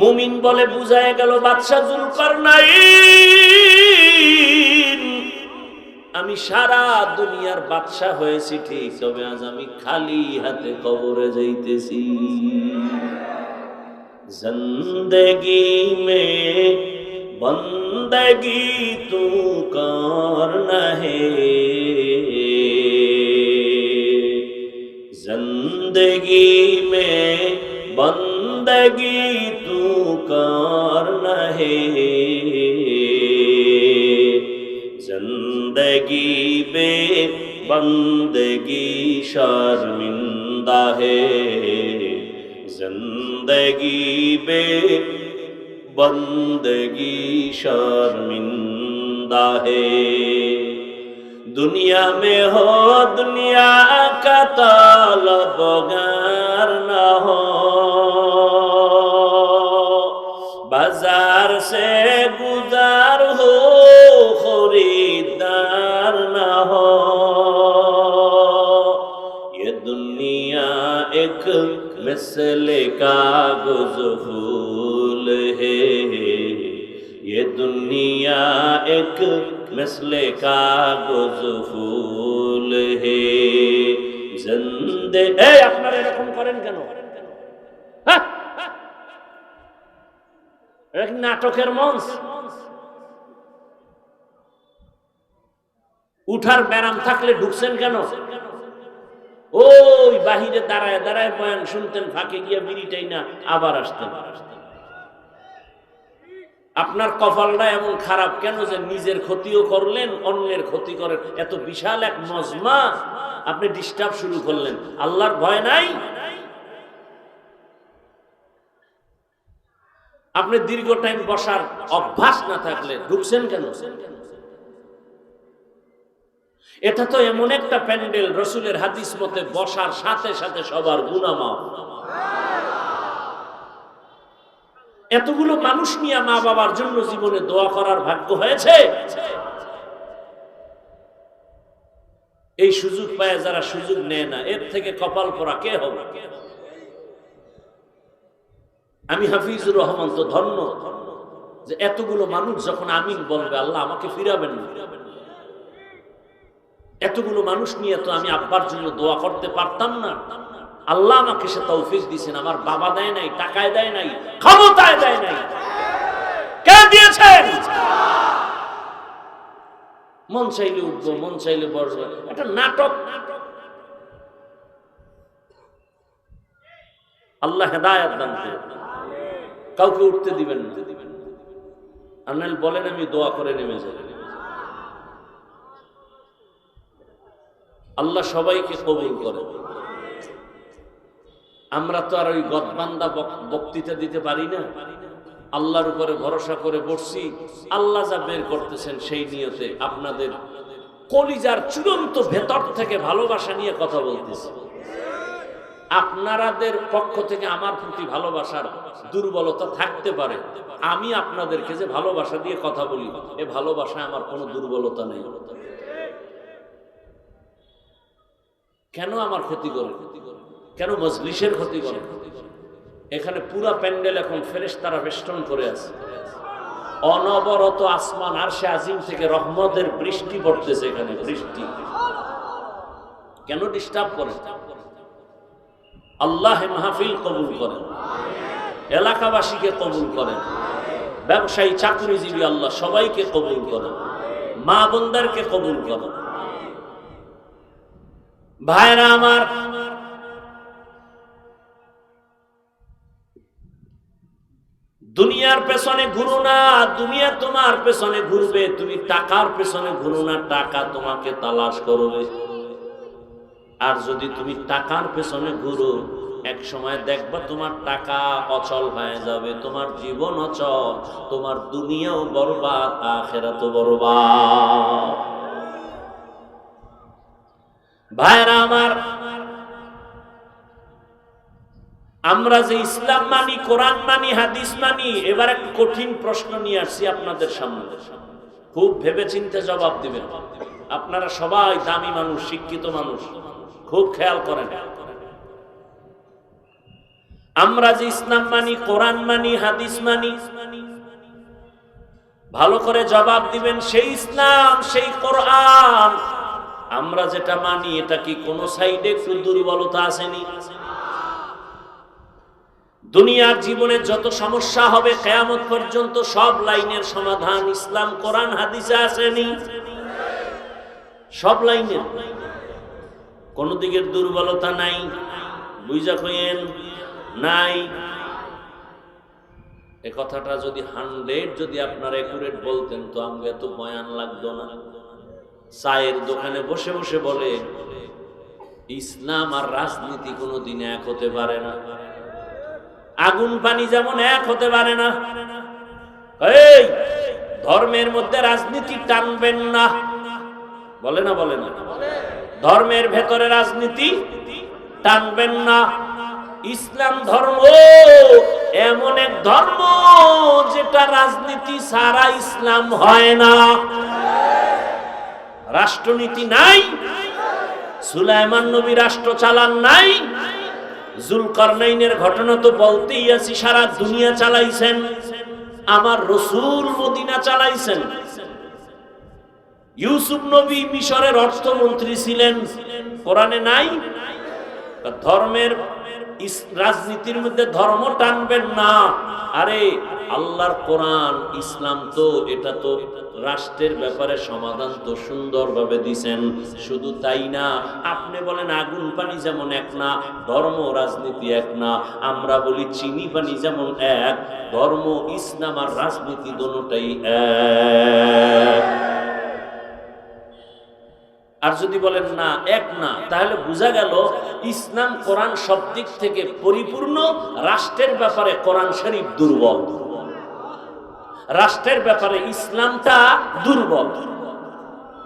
মুমিন বলে বুঝায় গেল বাদশাহ জুলকার নাই আমি সারা দুনিয়ার বাদশাহ হয়েছি ঠিক, তবে আজ আমি খালি হাতে কবরে যাইতেছি। জন্দেগি মে বন্দগি তু কর নহে। জন্দেগি মে বন্দগি کار نہیں زندگی بے بندگی شرمندہ ہے زندگی بے بندگی شرمندہ ہے دنیا میں ہو دنیا کا طالب غیر نہ ہو गुजार हो खरीदार न हो ये दुनिया एक मिसल कागज फूल है ये दुनिया एक मिसल कागज ফুল হে জিন্দে এই আপনারা এরকম করেন কেন হ্যাঁ? এটা কি নাটকের মঞ্চ উঠার ব্যারাম থাকলে ঢুকছেন কেন? ওই বাহিরে দাঁড়ায় দাঁড়ায় বয়ান শুনতেন, ফাঁকে গিয়ে বিড়িটাই না আবার আসতেন। আপনার কপালটা এমন খারাপ কেন যে নিজের ক্ষতিও করলেন, অন্যের ক্ষতি করেন? এত বিশাল এক মজমা। আপনি ডিস্টার্ব শুরু করলেন। আল্লাহর ভয় নাই? আপনি দীর্ঘ টাইম বসার অভ্যাস না থাকলে ঢুকছেন কেন? এটা তো এমন একটা প্যান্ডেল রসুলের হাদিস মতে বসার সাথে সাথে সবার গুণামাও এতগুলো মানুষ নিয়ে মা বাবার জন্য জীবনে দোয়া করার ভাগ্য হয়েছে? এই সুযোগ পায় যারা সুযোগ নেয় না, এর থেকে কপাল পরা কে হবে? আমি হাফিজুর রহমান তো ধন্য যে এতগুলো মানুষ যখন আমিন বলবে, আল্লাহ আমাকে ফিরাবেন না। এতগুলো মানুষ নিয়ে তো আমি আব্বার জন্য দোয়া করতে পারতাম না। আল্লাহ আমাকে সে তৌফিক দিয়েছেন। আমার বাবা দেয় নাই, টাকায় দেয় নাই, ক্ষমতায় দেয় নাই। কে দিয়েছেন? মন চাইলে উঠবো, মন চাইলে বসবো। একটা নাটক। আল্লাহ হেদায়াত দান। কাউকে উঠতে দিবেন না। আর বলেন, আমি দোয়া করে নেমে যাই। আল্লাহ সবাইকে কবুল করে আমরা তো আর ওই গদবান্দা বক্তৃতা দিতে পারি না। আল্লাহর উপরে ভরসা করে বসছি। আল্লাহ যা বের করতেছেন সেই নিয়তে আপনাদের কলিজার চূড়ান্ত ভেতর থেকে ভালোবাসা নিয়ে কথা বলতেছি। আপনারাদের পক্ষ থেকে আমার প্রতি ভালোবাসার দুর্বলতা থাকতে পারে। আমি আপনাদেরকে যে ভালোবাসা দিয়ে কথা বলি, এ ভালোবাসায় আমার কোনো দুর্বলতা নেই। কেন আমার ক্ষতি করে? কেন মজলিসের ক্ষতি করে? এখানে পুরা প্যান্ডেল এখন ফেরেশ তারা বেষ্টন করে আছে। অনবরত আসমান আর সে আজিম থেকে রহমতের বৃষ্টি পড়তেছে এখানে, বৃষ্টি। কেন ডিস্টার্ব করে? আল্লাহ মাহফিল কবুল করেন এলাকাবাসীকে কবুল করেন ব্যবসায়ী, চাকরিজীবী আল্লাহ সবাইকে কবুল করেন মা বোনদেরকে কবুল করেন ভাইরা আমার, দুনিয়ার পেছনে ঘুরো না, দুনিয়া তোমার পেছনে ঘুরবে, তুমি টাকার পেছনে ঘুরো না, টাকা তোমাকে তালাশ করবে। আর যদি তুমি টাকার পেছনে ঘুরো, এক সময় দেখবা তোমার টাকা অচল হয়ে যাবে, তোমার জীবন অচল, তোমার দুনিয়াও বরবাদ, আখেরাতও বরবাদ। ভাইরা আমার, আমরা যে ইসলাম মানি, কোরআন মানি, হাদিস মানি, এবার এক কঠিন প্রশ্ন নিয়ে আসছি আপনাদের সামনে। খুব ভেবে চিন্তে জবাব দিবেন। আপনারা সবাই দামি মানুষ, শিক্ষিত মানুষ, খুব খেয়াল করেন। আমরা যে ইসলাম মানি, কোরআন মানি, হাদিস মানি, ভালো করে জবাব দিবেন, সেই ইসলাম, সেই কোরআন আমরা যেটা মানি, এটা কি কোন সাইডে একটু দুর্বলতা আসেনি? দুনিয়ার জীবনে যত সমস্যা হবে, কেয়ামত পর্যন্ত সব লাইনের সমাধান ইসলাম, কোরআন, হাদিসে আসেনি। সব লাইনের। কোন দিকের দুর্বলতা নাই। বুঝা কইেন নাই। এ কথাটা যদি হান্ড্রেড যদি আপনারা একুরেট বলতেন, তো আমাকে এত বয়ান লাগতো না। চায়ের দোকানে বসে বসে বলে, ইসলাম আর রাজনীতি কোনো দিন এক হতে পারে না। আগুন পানি যেমন এক হতে পারে না। এই, ধর্মের মধ্যে রাজনীতি টানবেন না। বলে না বলে না। ধর্মের ভেতরে রাজনীতি টানবেন না। ইসলাম ধর্ম এমন এক ধর্ম যেটা রাজনীতি সারা ইসলাম হয় না। রাষ্ট্রনীতি নাই, সুলাইমান নবী রাষ্ট্র চালান নাই, জুলকারনাইনের ঘটনা তো বলতেই আছি, সারা দুনিয়া চালাইছেন, আমার রসুল মদিনা চালাইছেন। ইউসুফ নবী মিশরের অর্থমন্ত্রী ছিলেন, কোরআনে নাই? ধর্মের রাজনীতির মধ্যে ধর্ম টানবেন না। আরে আল্লাহর কোরআন, ইসলাম তো এটা তো রাষ্ট্রের ব্যাপারে সমাধান তো সুন্দরভাবে দিছেন। শুধু তাই না, আপনি বলেন আগুন পানি যেমন এক না, ধর্ম রাজনীতি এক না, আমরা বলি চিনি পানি যেমন এক, ধর্ম, ইসলাম আর রাজনীতি দোনোটাই এক। আর যদি বলেন না, এক না, তাহলে বোঝা গেল ইসলাম কোরআন সব দিক থেকে পরিপূর্ণ, রাষ্ট্রের ব্যাপারে কোরআন শরীফ দুর্বল। রাষ্ট্রের ব্যাপারে ইসলামটা দুর্বল।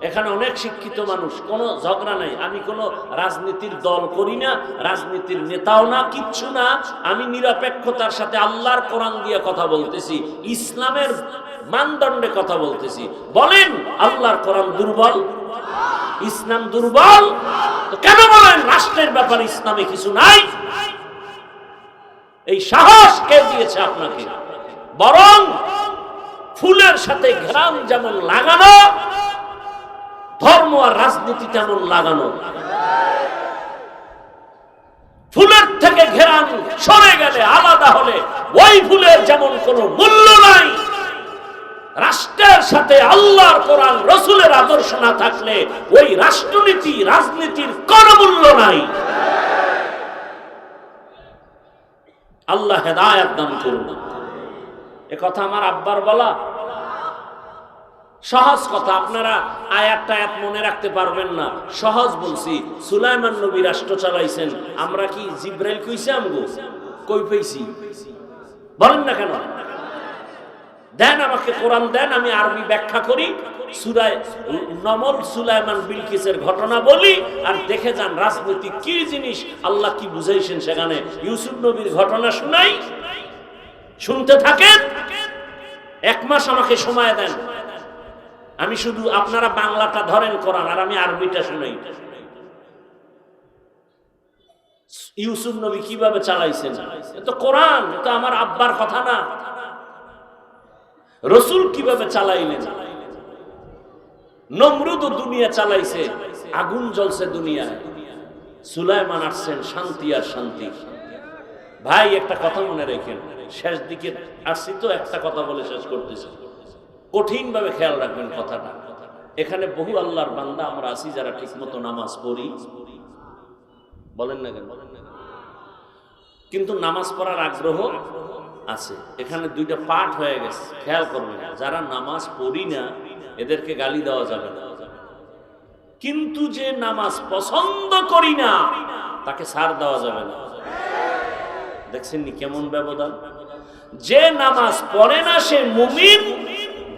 এখানে অনেক শিক্ষিত মানুষ, কোনো ঝগড়া নাই। আমি কোনো রাজনীতির দল করি না, রাজনীতির নেতাও না, কিচ্ছু না। আমি নিরপেক্ষতার সাথে আল্লাহর কোরআন দিয়ে কথা বলতেছি, ইসলামের মানদণ্ডে কথা বলতেছি। বলেন, আল্লাহর কোরআন দুর্বল? ইসলাম দুর্বল? কেন বলেন, রাষ্ট্রের ব্যাপারে ইসলামে কিছু নাই? এই সাহস কে দিয়েছে আপনাকে? বরং ফুলের সাথে ঘ্রাম যেমন লাগানো, ধর্ম আর রাজনীতি তেমন লাগানো। ফুলের থেকে ঘেরান, সরে গেলে আলাদা হলে ওই ফুলের যেমন কোনো মূল্য নাই। রাষ্ট্রের সাথে আল্লাহর কোরআন, রসুলের আদর্শ না থাকলে ওই রাষ্ট্রনীতি, রাজনীতির কোন মূল্য নাই। আল্লাহ হেদায়াত দান করুন। এ কথা আমার আব্বার বলা। সহজ কথা, আপনারা আয়াত টায়াত মনে রাখতে পারবেন না। সহজ বলছি, সুলাইমান নবী রাষ্ট্র চালাইছেন। আমরা কি জিব্রাইল কইছি আমগো? কই পেয়েছি? বলেন না কেন? দেন আমাকে কোরআন দেন, আমি আরবি ব্যাখ্যা করি। নমল সুলাইমান বিলকিসের ঘটনা বলি, আর দেখে যান রাজনীতি কি জিনিস, আল্লাহ কি বুঝাইছেন সেখানে। ইউসুফ নবীর ঘটনা শুনাই, শুনতে থাকেন, এক মাস আমাকে সময় দেন। আমি শুধু আপনারা বাংলাটা ধরেন কোরআন, আর আমি আরবিটা শুনাই। ইউসুফ নবী কীভাবে চালাইছেন? তো কোরআন তো আমার আব্বার কথা না। রসুল কীভাবে চালাইলেন? নমরুদ দুনিয়া চালাইছে, আগুন জ্বলছে দুনিয়ায়। সুলাইমান আসছেন, শান্তি আর শান্তি। ভাই, একটা কথা মনে রেখেন। শেষ দিকে আসছি তো, একটা কথা বলে শেষ করতেছি। কঠিন ভাবে খেয়াল রাখবেন কথাটা। এখানে বহু আল্লাহর বান্দা আমরা আছি যারা ঠিক মতো নামাজ পড়ি। বলেন না কেন? কিন্তু নামাজ পড়ার আগ্রহ আছে। এখানে দুইটা পাঠ হয়ে গেছে। খেয়াল করবেন, যারা নামাজ পড়ি না, এদেরকে গালি দেওয়া যাবে না। কিন্তু যে নামাজ পছন্দ করি না, তাকে সার দেওয়া যাবে না। দেখছেন নি কেমন ব্যবধান? যে নামাজ পড়ে না, সে মুমিন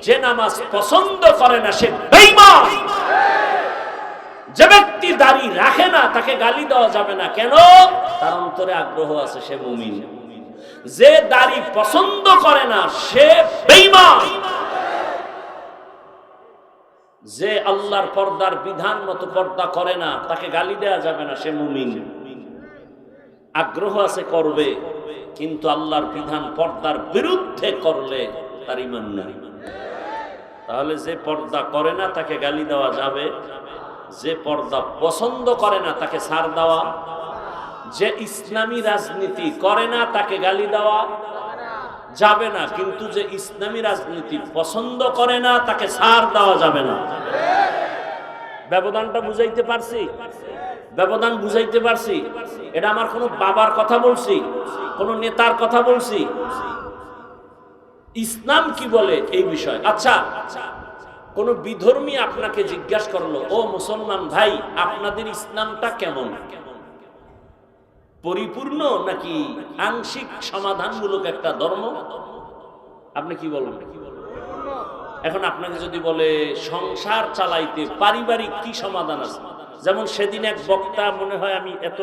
যে নামাজ পছন্দ করে না, সে যে ব্যক্তি দাড়ি রাখে না, তাকে গালি দেওয়া যাবে না। কেন? তার অন্তরে আগ্রহ আছে, সে মুমিন। যে দাড়ি পছন্দ করে না, সে বেঈমান। যে আল্লাহর পর্দার বিধান মতো পর্দা করে না, তাকে গালি দেওয়া যাবে না, সে মুমিন। আগ্রহ আছে করবে, কিন্তু আল্লাহর বিধান পর্দার বিরুদ্ধে করলে তার ইমান নাই। তাহলে যে পর্দা করে না, তাকে গালি দেওয়া যাবে। যে পর্দা পছন্দ করে না, তাকে সার দেওয়া। যে ইসলামী রাজনীতি করে না, তাকে গালি দেওয়া যাবে না। কিন্তু যে ইসলামী রাজনীতি পছন্দ করে না, তাকে সার দেওয়া যাবে না। ব্যবধানটা বুঝাইতে পারছি? ব্যবধান বুঝাইতে পারছি? এটা আমার কোনো বাবার কথা বলছি? কোনো নেতার কথা বলছি? ইসলাম কি বলে এই বিষয়? আচ্ছা কোন বিধর্মী আপনাকে জিজ্ঞাসা করল, ও মুসলমান ভাই, আপনাদের ইসলামটা কেমন? পরিপূর্ণ নাকি আংশিক সমাধানমূলক একটা ধর্ম? আপনি কি বলবেন এখন আপনাকে যদি বলে, সংসার চালাইতে পারিবারিক কি সমাধান আছে? যেমন সেদিন এক বক্তা মনে হয় আমি এত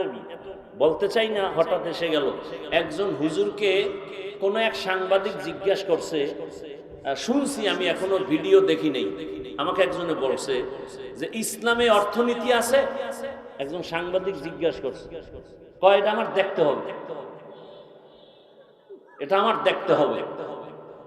বলতে চাই না, হঠাৎ এসে গেল। একজন হুজুরকে কোন এক সাংবাদিক জিজ্ঞাসা করছে শুনছি আমি এখনও ভিডিও দেখি নেই। আমাকে একজনে বলছে যে, ইসলামে অর্থনীতি আছে? একজন সাংবাদিক জিজ্ঞাসা করছে, কয়, এটা আমার দেখতে হবে। এটা আমার দেখতে হবে।